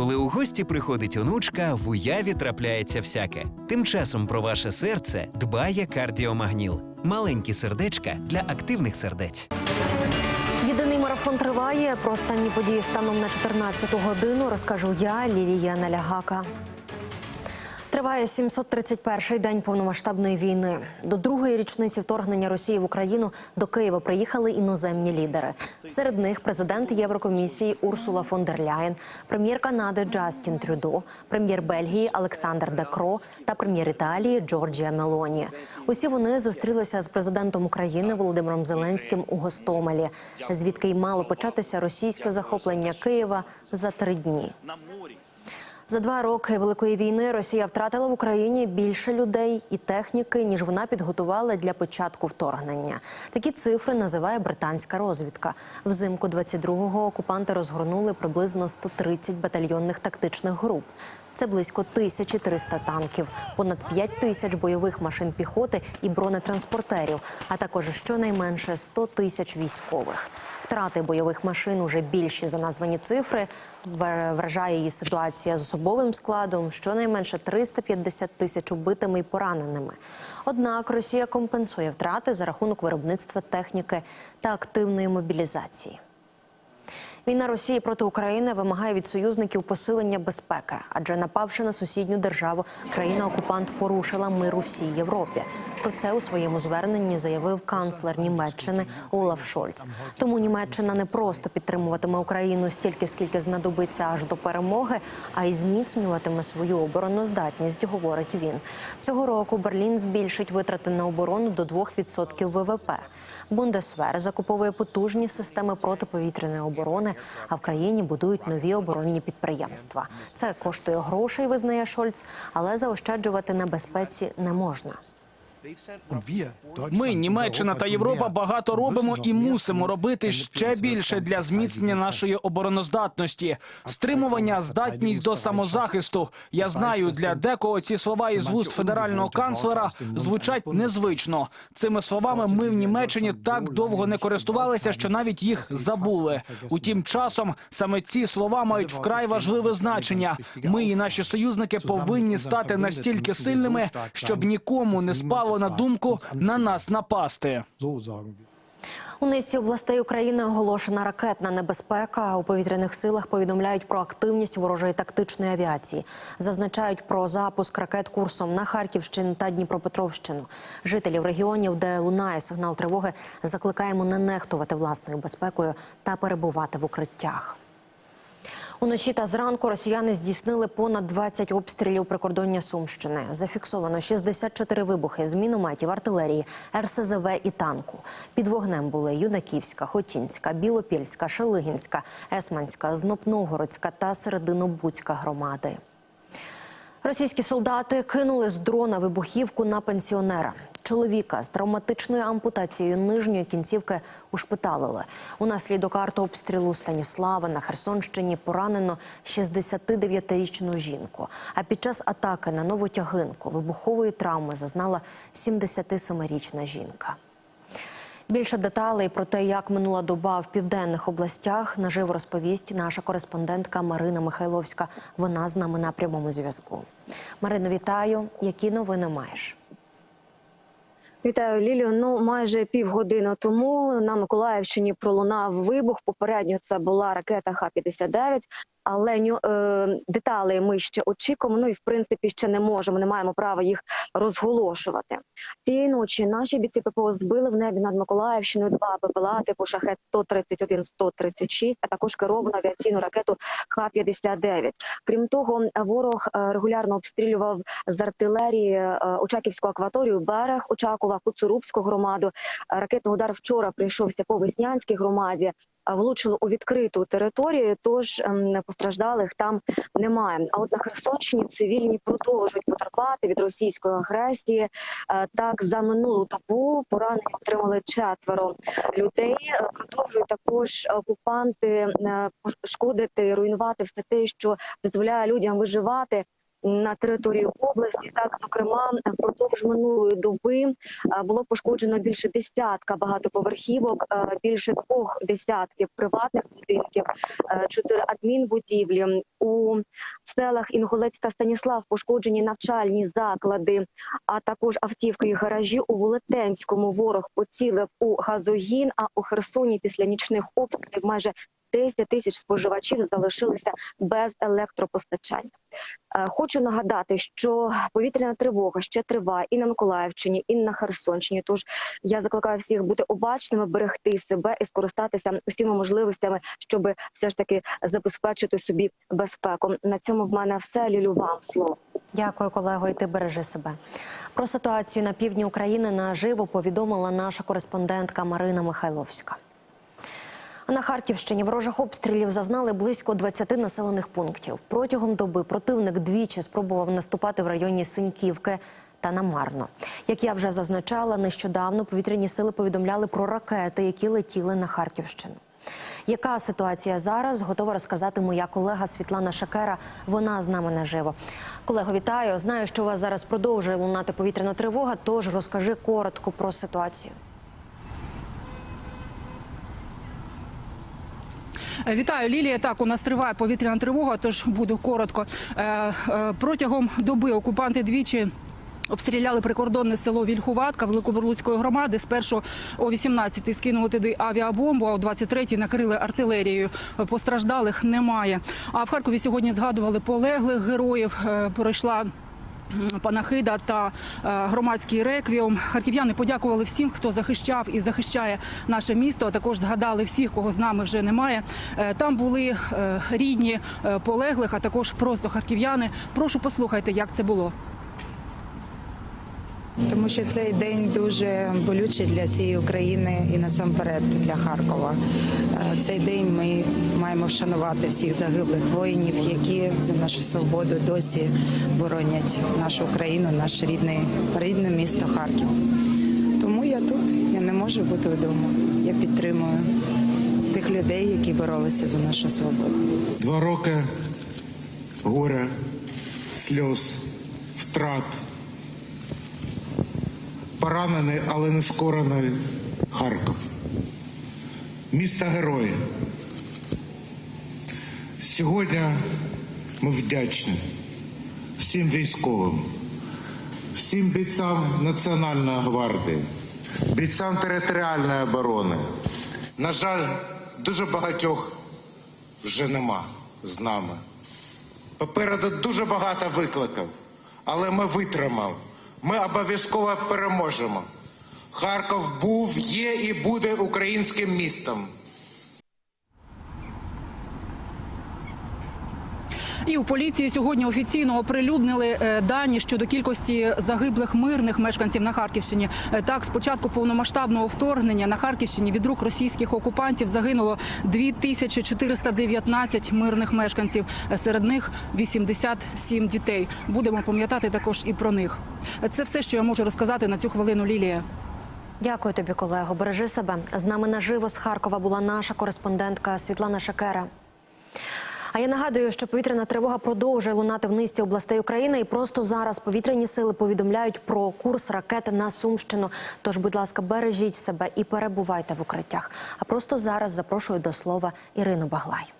Коли у гості приходить онучка, в уяві трапляється всяке. Тим часом про ваше серце дбає кардіомагніл. Маленькі сердечка для активних сердець. Єдиний марафон триває. Про останні події станом на 14 годину розкажу я, Лілія Налягака. Триває 731-й день повномасштабної війни. До другої річниці вторгнення Росії в Україну до Києва приїхали іноземні лідери. Серед них президент Єврокомісії Урсула фон дер Ляєн, прем'єр Канади Джастін Трюдо, прем'єр Бельгії Олександр Декро та прем'єр Італії Джорджія Мелоні. Усі вони зустрілися з президентом України Володимиром Зеленським у Гостомелі, звідки й мало початися російське захоплення Києва за три дні. За два роки великої війни Росія втратила в Україні більше людей і техніки, ніж вона підготувала для початку вторгнення. Такі цифри називає британська розвідка. Взимку 22-го окупанти розгорнули приблизно 130 батальйонних тактичних груп. Це близько 1300 танків, понад 5 тисяч бойових машин піхоти і бронетранспортерів, а також щонайменше 100 тисяч військових. Втрати бойових машин уже більші за названі цифри. Вражає її ситуація з особовим складом, щонайменше 350 тисяч убитими і пораненими. Однак Росія компенсує втрати за рахунок виробництва техніки та активної мобілізації. Війна Росії проти України вимагає від союзників посилення безпеки, адже напавши на сусідню державу, країна-окупант порушила мир у всій Європі. Про це у своєму зверненні заявив канцлер Німеччини Олаф Шольц. Тому Німеччина не просто підтримуватиме Україну стільки, скільки знадобиться аж до перемоги, а й зміцнюватиме свою обороноздатність, говорить він. Цього року Берлін збільшить витрати на оборону до 2% ВВП. Бундесвер закуповує потужні системи протиповітряної оборони, а в країні будують нові оборонні підприємства. Це коштує грошей, визнає Шольц, але заощаджувати на безпеці не можна. Ми, Німеччина та Європа, багато робимо і мусимо робити ще більше для зміцнення нашої обороноздатності, стримування, здатність до самозахисту. Я знаю, для декого ці слова із вуст федерального канцлера звучать незвично. Цими словами ми в Німеччині так довго не користувалися, що навіть їх забули. Утім, часом саме ці слова мають вкрай важливе значення. Ми і наші союзники повинні стати настільки сильними, щоб нікому не спало на думку на нас напасти. У низці областей України оголошена ракетна небезпека. У повітряних силах повідомляють про активність ворожої тактичної авіації. Зазначають про запуск ракет курсом на Харківщину та Дніпропетровщину. Жителів регіонів, де лунає сигнал тривоги, закликаємо не нехтувати власною безпекою та перебувати в укриттях. Уночі та зранку росіяни здійснили понад 20 обстрілів прикордоння Сумщини. Зафіксовано 64 вибухи з мінометів, артилерії, РСЗВ і танку. Під вогнем були Юнаківська, Хотінська, Білопільська, Шелигінська, Есманська, Знопновгородська та Серединобудська громади. Російські солдати кинули з дрона вибухівку на пенсіонера. Чоловіка з травматичною ампутацією нижньої кінцівки ушпиталили. Унаслідок артобстрілу Станіслава на Херсонщині поранено 69-річну жінку. А під час атаки на Новотягинку вибухової травми зазнала 77-річна жінка. Більше деталей про те, як минула доба в південних областях, наживо розповість наша кореспондентка Марина Михайловська. Вона з нами на прямому зв'язку. Марино, вітаю. Які новини маєш? Вітаю Лілію. Ну майже півгодини тому на Миколаївщині пролунав вибух. Попередньо це була ракета Х-59, але е, деталі ми ще очікуємо. Ну і в принципі ще не можемо, не маємо права їх розголошувати. Цієї ночі наші бійці ППО збили в небі над Миколаївщиною два БПЛА типу шахет 131 136 а також керовану авіаційну ракету Х-59. Крім того, ворог е, регулярно обстрілював з артилерії е, Очаківську акваторію, берег Очакова, Куцурубську громаду. Ракетний удар вчора прийшовся по Веснянській громаді. А Влучило у відкриту територію, тож ем, постраждалих там немає. А от на Херсонщині цивільні продовжують потерпати від російської агресії. Е, Так, за минулу добу поранення отримали четверо людей. Е, Продовжують також окупанти е, шкодити, руйнувати все те, що дозволяє людям виживати. На території області. Так, зокрема, впродовж минулої доби е, було пошкоджено більше десятка багатоповерхівок, е, більше двох десятків приватних будинків, е, чотири адмінбудівлі у селах Інгулець та Станіслав пошкоджені навчальні заклади, а також автівки і гаражі у Волетенському. Ворог поцілив у газогін. А у Херсоні після нічних обстрілів майже 10 тисяч споживачів залишилися без електропостачання. Е, Хочу нагадати, що повітряна тривога ще триває і на Миколаївщині, і на Херсонщині. Тож я закликаю всіх бути обачними, берегти себе і скористатися усіма можливостями, щоб все ж таки забезпечити собі безпеку. На цьому в мене все. Лілю вам слово. Дякую, колего, і ти бережи себе. Про ситуацію на півдні України наживо повідомила наша кореспондентка Марина Михайловська. На Харківщині ворожих обстрілів зазнали близько 20 населених пунктів. Протягом доби противник двічі спробував наступати в районі Синьківки. Та намарно, як я вже зазначала, нещодавно повітряні сили повідомляли про ракети, які летіли на Харківщину. Яка ситуація зараз? Готова розказати моя колега Світлана Шакера. Вона з нами наживо. Колего, вітаю. Знаю, що у вас зараз продовжує лунати повітряна тривога. Тож розкажи коротко про ситуацію. Вітаю, Лілія. Так, у нас триває повітряна тривога, тож буду коротко. Е, е, Протягом доби окупанти двічі. Обстріляли прикордонне село Вільхуватка Великобурлуцької громади. Спершу о 18-й скинули туди авіабомбу, а о 23-й накрили артилерією. Постраждалих немає. А в Харкові сьогодні згадували полеглих героїв. Е, Пройшла панахида та е, громадський реквіум. Харків'яни подякували всім, хто захищав і захищає наше місто. А також згадали всіх, кого з нами вже немає. Е, Там були е, рідні полеглих, а також просто харків'яни. Прошу послухайте, як це було. Тому що цей день дуже болючий для всієї України і насамперед для Харкова. Е, Цей день ми маємо вшанувати всіх загиблих воїнів, які за нашу свободу досі боронять нашу Україну, наше рідне, рідне місто Харків. Тому я тут, я не можу бути вдома. Я підтримую тих людей, які боролися за нашу свободу. Два роки горя, сльоз, втрат, поранений, але не скорений Харків. Місто герої. Сьогодні ми вдячні всім військовим, всім бійцям Національної гвардії, бійцям територіальної оборони. На жаль, дуже багатьох вже нема з нами. Попереду дуже багато викликів, але ми витримали. Ми обов'язково переможемо. Харків був, є і буде українським містом. І у поліції сьогодні офіційно оприлюднили е, дані щодо кількості загиблих мирних мешканців на Харківщині. Е, Так, з початку повномасштабного вторгнення на Харківщині від рук російських окупантів загинуло 2419 мирних мешканців. Е, Серед них 87 дітей. Будемо пам'ятати також і про них. Це все, що я можу розказати на цю хвилину, Лілія. Дякую тобі, колего. Бережи себе. З нами наживо з Харкова була наша кореспондентка Світлана Шакера. А я нагадую, що повітряна тривога продовжує лунати в низці областей України, і просто зараз повітряні сили повідомляють про курс ракети на Сумщину. Тож, будь ласка, бережіть себе і перебувайте в укриттях. А просто зараз запрошую до слова Ірину Баглай.